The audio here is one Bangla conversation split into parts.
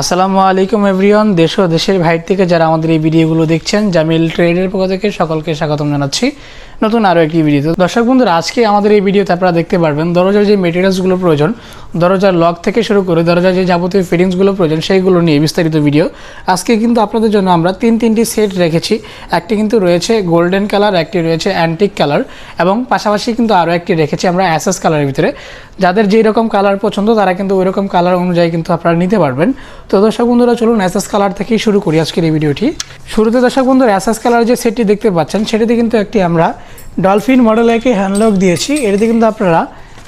আসসালামু আলাইকুম এভরিওয়ান, দেশ ও দেশের বাইরে থেকে যারা আমাদের এই ভিডিওগুলো দেখছেন, জামিল ট্রেডের পক্ষ থেকে সকলকে স্বাগতম জানাচ্ছি। নতুন আরও একটি ভিডিও দর্শক বন্ধুরা, আজকে আমাদের এই ভিডিওতে আপনারা দেখতে পারবেন দরজার যে মেটেরিয়ালসগুলো প্রয়োজন, দরজার লক থেকে শুরু করে দরজার যে যাবতীয় ফিটিংসগুলো প্রয়োজন, সেইগুলো নিয়ে বিস্তারিত ভিডিও আজকে কিন্তু আপনাদের জন্য আমরা তিন তিনটি সেট রেখেছি। একটি কিন্তু রয়েছে গোল্ডেন কালার একটি রয়েছে অ্যান্টিক কালার এবং পাশাপাশি কিন্তু আরও একটি রেখেছি আমরা অ্যাসেস কালারের ভিতরে। যাদের যেই রকম কালার পছন্দ, তারা কিন্তু ওই রকম কালার অনুযায়ী কিন্তু আপনারা নিতে পারবেন। তো দর্শক বন্ধুরা, চলুন অ্যাসেস কালার থেকেই শুরু করি আজকের এই ভিডিওটি শুরুতে দর্শক বন্ধুরা অ্যাসেস কালার যে সেটটি দেখতে পাচ্ছেন, সেটিতে কিন্তু একটি আমরা ডলফিন মডেল একটি হ্যান্ডলক দিয়েছি? এটিতে কিন্তু আপনারা,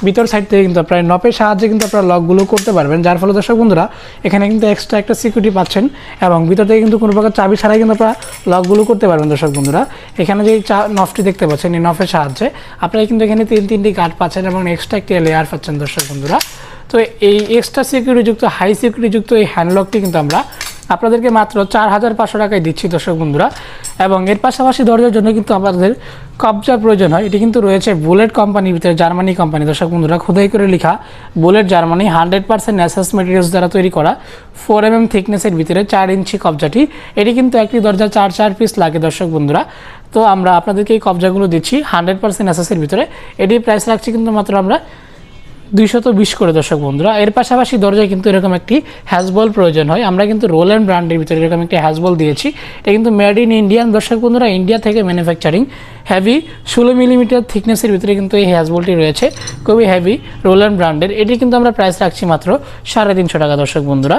ভিতর সাইড থেকে কিন্তু আপনারা নপের সাহায্যে কিন্তু আপনারা লকগুলো করতে পারবেন। যার ফলে দর্শক বন্ধুরা, এখানে কিন্তু এক্সট্রা একটা সিকিউরিটি পাচ্ছেন এবং ভিতর থেকে কিন্তু কোনো প্রকার চাবি ছাড়াই কিন্তু আপনারা লকগুলো করতে পারবেন দর্শক বন্ধুরা। এখানে যে চা নফটি দেখতে পাচ্ছেন, এই নফের সাহায্যে আপনারা কিন্তু এখানে তিন তিনটি কাঠ পাচ্ছেন এবং এক্সট্রা একটি লেয়ার পাচ্ছেন দর্শক বন্ধুরা। তো এই এক্সট্রা সিকিউরিটিযুক্ত হাই সিকিউরিটিযুক্ত এই হ্যান্ডলকটি কিন্তু আমরা আপনাদেরকে মাত্র চার হাজার পাঁচশো টাকায় দিচ্ছি, দর্শক বন্ধুরা। এবং এর পাশাপাশি দরজার জন্য কিন্তু আমাদের কবজার প্রয়োজন হয়। এটি কিন্তু রয়েছে বুলেট কোম্পানির ভিতরে, জার্মানি কোম্পানি। দর্শক বন্ধুরা, খোদাই করে লেখা, bullet Germany hundred percent assess materials দ্বারা তৈরি করা, ফোর এম এম থিকনেসের ভিতরে চার ইঞ্চি কবজাটি। এটি কিন্তু একটি দরজা চার চার পিস লাগে, দর্শক বন্ধুরা। তো আমরা আপনাদেরকে এই কবজাগুলো দিচ্ছি হান্ড্রেড পার্সেন্ট অ্যাসেসের ভিতরে। এটির প্রাইস রাখছি কিন্তু মাত্র আমরা দুইশত বিশ করে, দর্শক বন্ধুরা। এর পাশাপাশি দরজায় কিন্তু এরকম একটি হ্যাজবল প্রয়োজন হয়। আমরা কিন্তু রোল অ্যান্ড ব্র্যান্ডের ভিতরে এরকম একটি হ্যাজবল দিয়েছি। এটা কিন্তু মেড ইন ইন্ডিয়ান দর্শক বন্ধুরা ইন্ডিয়া থেকে ম্যানুফ্যাকচারিং হ্যাভি ষোলো মিলিমিটার থিকনেসের ভিতরে কিন্তু এই হ্যাজবলটি রয়েছে। খুবই হ্যাভি রোল অ্যান্ড ব্র্যান্ডের এটি কিন্তু আমরা প্রাইস রাখছি মাত্র সাড়ে তিনশো টাকা, দর্শক বন্ধুরা।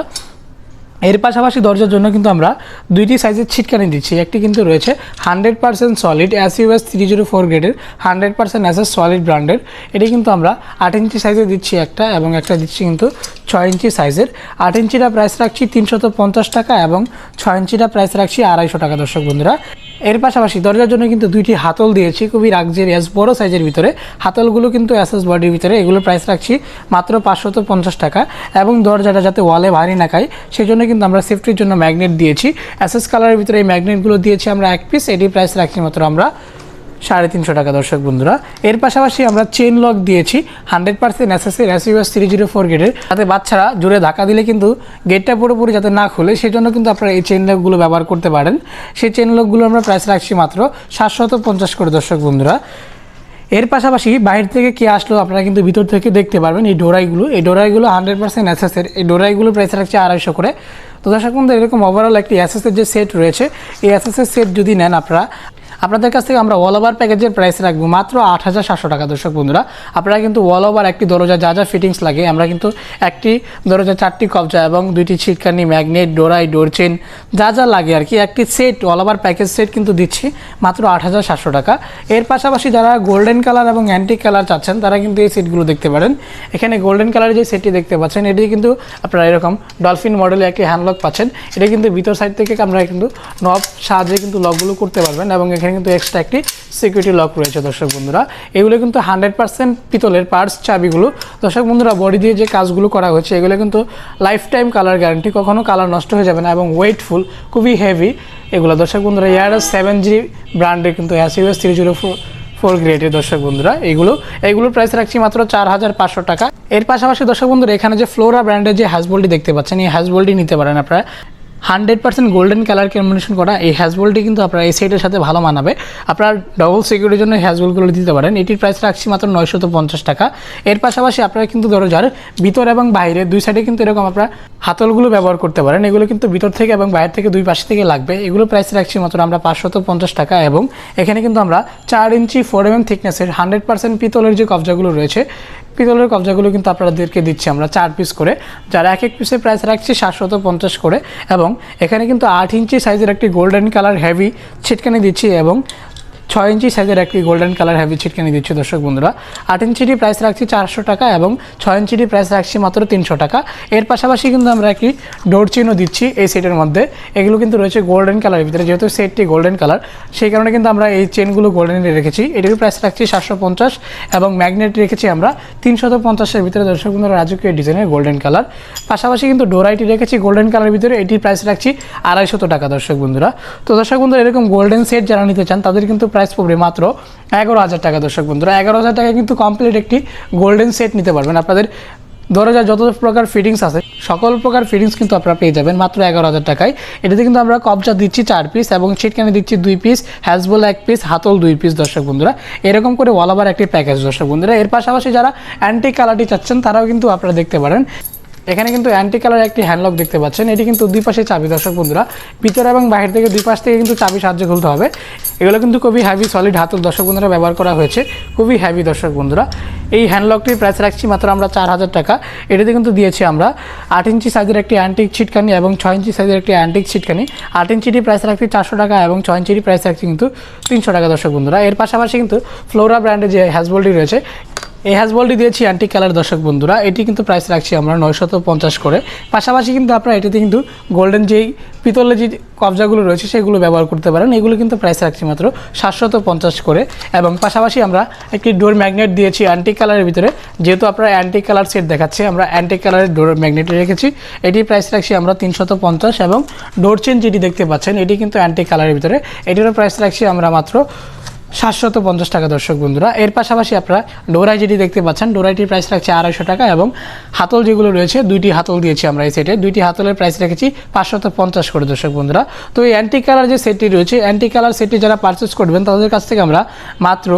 এর পাশাপাশি দরজার জন্য কিন্তু আমরা দুইটি সাইজের ছিটকানি দিচ্ছি। একটি কিন্তু রয়েছে hundred percent solid S US three zero four গ্রেডের হান্ড্রেড পার্সেন্ট এস সলিড ব্র্যান্ডের এটি কিন্তু আমরা আট ইঞ্চি সাইজে দিচ্ছি একটা এবং একটা দিচ্ছি কিন্তু ছয় ইঞ্চি সাইজের আট ইঞ্চিটা প্রাইস রাখছি তিনশত পঞ্চাশ টাকা এবং ছয় ইঞ্চিটা প্রাইস রাখছি আড়াইশো টাকা। দর্শক বন্ধুরা এর পাশাপাশি দরজার জন্য কিন্তু দুইটি হাতল দিয়েছি, খুবই রাগজের রাগজেরিয়াস বড়ো সাইজের ভিতরে। হাতলগুলো কিন্তু অ্যাসেস বডির ভিতরে, এগুলো প্রাইস রাখছি মাত্র পাঁচশত পঞ্চাশ টাকা এবং দরজাটা যাতে ওয়ালে ভারী না খায় সেই জন্য কিন্তু আমরা সেফটির জন্য ম্যাগনেট দিয়েছি। অ্যাসেস কালারের ভিতরে এই ম্যাগনেটগুলো দিয়েছি আমরা এক পিস এটি প্রাইস রাখছি মাত্র আমরা সাড়ে তিনশো টাকা, দর্শক বন্ধুরা। এর পাশাপাশি আমরা চেন লক দিয়েছি hundred percent SSC SUS three zero four গেটের যাতে বাচ্চারা জোরে ধাক্কা দিলে কিন্তু গেটটা পুরোপুরি যাতে না খুলে সেই জন্য কিন্তু আপনারা এই চেন লকগুলো ব্যবহার করতে পারেন। সেই চেন লকগুলো আমরা প্রাইস রাখছি মাত্র সাতশত পঞ্চাশ করে, দর্শক বন্ধুরা। এর পাশাপাশি বাইরে থেকে কে আসলো আপনারা কিন্তু ভিতর থেকে দেখতে পারবেন এই ডোরাইগুলো। এই ডোরাইগুলো হান্ড্রেড পার্সেন্ট অ্যাসেসের এই ডোরাইগুলো প্রাইস রাখছে আড়াইশো করে। তো দর্শক বন্ধু এরকম ওভারঅল একটি অ্যাসেসের যে সেট রয়েছে, এই অ্যাসেসের সেট যদি নেন আপনারা আপনাদের কাছ থেকে আমরা অল ওভার প্যাকেজের প্রাইস রাখব মাত্র আট হাজার সাতশো টাকা, দর্শক বন্ধুরা। আপনারা কিন্তু অল ওভার একটি দরজা, যা যা ফিটিংস লাগে, আমরা কিন্তু একটি দরজা, চারটি কবজা এবং দুইটি ছিটকানি ম্যাগনেট ডোরাই ডোর চেন যা যা লাগে আর কি, একটি set all over package set কিন্তু দিচ্ছি মাত্র আট হাজার সাতশো টাকা। এর পাশাপাশি যারা গোল্ডেন কালার এবং অ্যান্টিক কালার চাচ্ছেন, তারা কিন্তু এই সেটগুলো দেখতে পারেন। এখানে গোল্ডেন কালারের যে সেটটি দেখতে পাচ্ছেন, এটি কিন্তু আপনারা এরকম ডলফিন মডেলে একটি হ্যান্ডলক পাচ্ছেন। এটা কিন্তু ভিতর সাইড থেকে আমরা কিন্তু নব সাহায্যে কিন্তু লকগুলো করতে পারবেন এবং এখানে কিন্তু এক্সট্রা একটি সিকিউরিটি লক রয়েছে, দর্শক বন্ধুরা। এগুলো কিন্তু হান্ড্রেড পার্সেন্ট পিতলের পার্টস চাবিগুলো। দর্শক বন্ধুরা বডি দিয়ে যে কাজগুলো করা হয়েছে, এগুলো কিন্তু লাইফ টাইম কালার গ্যারান্টি কখনো কালার নষ্ট হয়ে যাবে না এবং ওয়েটফুল খুবই হেভি এগুলো। দর্শক বন্ধুরা এয়ারএস সেভেন জি ব্র্যান্ডের কিন্তু S US three zero four four গ্রেডের দর্শক বন্ধুরা, এগুলো। এগুলোর প্রাইস রাখছি মাত্র চার হাজার পাঁচশো টাকা। এর পাশাপাশি দর্শক বন্ধুরা, এখানে যে ফ্লোরা ব্র্যান্ডের যে হ্যাজবোল্টটি দেখতে পাচ্ছেন, এই হ্যাজবোল্টটি নিতে পারেন আপনারা। Hundred percent golden colour combination করা এই হ্যাজবোল্টটি কিন্তু আপনার এই সেটের সাথে ভালো মানাবে। আপনার ডবল সিকিউরিটির জন্য হ্যাজবোলগুলো দিতে পারেন। এটির প্রাইস রাখছি মাত্র নয়শত পঞ্চাশ টাকা। এর পাশাপাশি আপনারা কিন্তু দরজার ভিতর এবং বাইরে, দুই সাইডে কিন্তু এরকম আপনার হাতলগুলো ব্যবহার করতে পারেন। এগুলো কিন্তু ভিতর থেকে এবং বাইরে থেকে দুই পাশে থেকে লাগবে। এগুলো প্রাইস রাখছি মাত্র আমরা পাঁচশত পঞ্চাশ টাকা এবং এখানে কিন্তু আমরা চার ইঞ্চি ফোর এম এম থিকনেসের হান্ড্রেড পার্সেন্ট পিতলের যে কবজাগুলো রয়েছে পিতলের কবজাগুলো কিন্তু আপনাদেরকে দিচ্ছি আমরা, চার পিস করে। যারা এক এক পিসের প্রাইস রাখছি সাতশত পঞ্চাশ করে। এবং এখানে কিন্তু আট ইঞ্চি সাইজের একটি গোল্ডেন কালার হেভি ছিটকানি দিচ্ছি এবং ছয় ইঞ্চি সাইজের একটি গোল্ডেন কালার হ্যাভি ছিটকানি দিচ্ছি দর্শক বন্ধুরা। আট ইঞ্চিটি প্রাইস রাখছি চারশো টাকা এবং ছয় ইঞ্চিটি প্রাইস রাখছি মাত্র তিনশো টাকা। এর পাশাপাশি কিন্তু আমরা একটি ডোর চিনও দিচ্ছি এই সেটের মধ্যে। এগুলো কিন্তু রয়েছে গোল্ডেন কালারের ভিতরে, যেহেতু সেটটি গোল্ডেন কালার সেই কারণে কিন্তু আমরা এই চেনগুলো গোল্ডেনে রেখেছি। এটির প্রাইস রাখছি সাতশো পঞ্চাশ এবং ম্যাগনেট রেখেছি আমরা তিনশত পঞ্চাশের ভিতরে দর্শক বন্ধুরা রাজকীয় ডিজাইনের গোল্ডেন কালার পাশাপাশি কিন্তু ডোরাইটি রেখেছি গোল্ডেন কালারের ভিতরে, এটির প্রাইস রাখছি আড়াইশত টাকা দর্শক বন্ধুরা। তো দর্শক বন্ধুরা, এরকম গোল্ডেন সেট যারা নিতে চান, তাদের কিন্তু প্রাইস পড়বে মাত্র এগারো হাজার টাকা, দর্শক বন্ধুরা। এগারো হাজার টাকা কিন্তু কমপ্লিট একটি গোল্ডেন সেট নিতে পারবেন। আপনাদের দরজার যত প্রকার ফিটিংস আছে, সকল প্রকার ফিটিংস কিন্তু আপনারা পেয়ে যাবেন মাত্র এগারো হাজার টাকায়। এটাতে কিন্তু আমরা কবজা দিচ্ছি চার পিস এবং ছিটকানি দিচ্ছি দুই পিস হ্যাজবল এক পিস হাতল দুই পিস দর্শক বন্ধুরা। এরকম করে ওয়ালাবার একটি প্যাকেজ দর্শক বন্ধুরা। এর পাশাপাশি যারা অ্যান্টি কালারটি চাচ্ছেন, তারাও কিন্তু আপনারা দেখতে পারেন। এখানে কিন্তু অ্যান্টি কালার একটি হ্যান্ডলক দেখতে পাচ্ছেন। এটি কিন্তু দুই পাশে চাবি, দর্শক বন্ধুরা। ভিতরে এবং বাহির থেকে দুই পাশ থেকে কিন্তু চাবি সাহায্যে খুলতে হবে। এগুলো কিন্তু খুবই হ্যাভি সলিড হাতল, দর্শক বন্ধুরা, ব্যবহার করা হয়েছে। খুবই হ্যাভি দর্শক বন্ধুরা। এই হ্যান্ডলকটির প্রাইস রাখছি মাত্র আমরা চার হাজার টাকা। এটাতে কিন্তু দিয়েছি আমরা আট ইঞ্চি সাইজের একটি অ্যান্টিক ছিটকানি এবং ছয় ইঞ্চি সাইজের একটি অ্যান্টিক ছিটকানি। আট ইঞ্চিটি প্রাইস রাখছি চারশো টাকা এবং ছয় ইঞ্চিটি প্রাইস রাখছি কিন্তু তিনশো টাকা, দর্শক বন্ধুরা। এর পাশাপাশি কিন্তু ফ্লোরা ব্র্যান্ডের যে হ্যাজবলটি রয়েছে এই হ্যাজবলটি দিয়েছি অ্যান্টি কালার দর্শক বন্ধুরা। এটি কিন্তু প্রাইস রাখছি আমরা নয়শত পঞ্চাশ করে। পাশাপাশি কিন্তু আপনারা এটিতে কিন্তু গোল্ডেন যেই পিতলের যে কবজাগুলো রয়েছে, সেগুলো ব্যবহার করতে পারেন। এগুলো কিন্তু প্রাইস রাখছি মাত্র সাতশত পঞ্চাশ করে। এবং পাশাপাশি আমরা একটি ডোর ম্যাগনেট দিয়েছি অ্যান্টি কালারের ভিতরে। যেহেতু আপনারা অ্যান্টি কালার সেট দেখাচ্ছে, আমরা অ্যান্টি কালারের ডোর ম্যাগনেট রেখেছি। এটির প্রাইস রাখছি আমরা তিনশত পঞ্চাশ এবং ডোর চেন যেটি দেখতে পাচ্ছেন, এটি কিন্তু অ্যান্টি কালারের ভিতরে। এটিরও প্রাইস রাখছি আমরা মাত্র সাতশত পঞ্চাশ টাকা দর্শক বন্ধুরা। এর পাশাপাশি আপনারা ডোরাই যেটি দেখতে পাচ্ছেন, ডোরাইটির প্রাইস রাখছে আড়াইশো টাকা এবং হাতল যেগুলো রয়েছে, দুইটি হাতল দিয়েছি আমরা এই সেটে। দুইটি হাতলের প্রাইস রেখেছি পাঁচশত পঞ্চাশ করে দর্শক বন্ধুরা। তো এই অ্যান্টি কালার যে সেটটি রয়েছে অ্যান্টি কালার সেটটি যারা পারচেস করবেন, তাদের কাছ থেকে আমরা মাত্র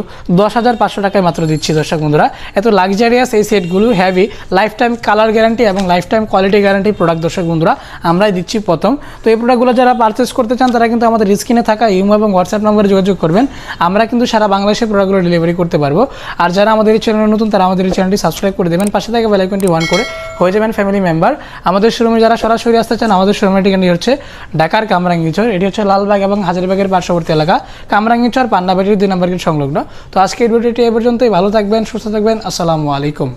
দশ হাজার পাঁচশো টাকায় মাত্র দিচ্ছি দর্শক বন্ধুরা। এত লাক্সারিয়াস এই সেটগুলো heavy lifetime colour guarantee এবং lifetime quality guarantee product দর্শক বন্ধুরা, আমরাই দিচ্ছি প্রথম। তো এই প্রোডাক্টগুলো যারা পারচেস করতে চান, তারা কিন্তু আমাদের স্ক্রিনে থাকা ইমো এবং হোয়াটসঅ্যাপ নম্বরে যোগাযোগ করবেন। আমরা কিন্তু সারা বাংলাদেশে প্রোডাক্টগুলো ডেলিভারি করতে পারব। আর যারা আমাদের এই চ্যানেলে নতুন, তারা আমাদের এই চ্যানেলটি সাবস্ক্রাইব করে দেবেন। পাশে থেকে বেলাইকনটি ওয়ান করে হয়ে যাবেন ফ্যামিলি মেম্বার আমাদের শোরুমে যারা সরাসরি আসতে চান, আমাদের শোরুমের ঠিকানি হচ্ছে ঢাকার কামরাঙ্গিচর। এটি হচ্ছে লালবাগ এবং হাজারবাগের পার্শ্ববর্তী এলাকা। কামরাঙ্গিচর পান্নাবাড়ির দুই নম্বর গেট সংলগ্ন। তো আজকের ভিডিওটি এ পর্যন্তই। ভালো থাকবেন, সুস্থ থাকবেন। আসসালামু আলাইকুম।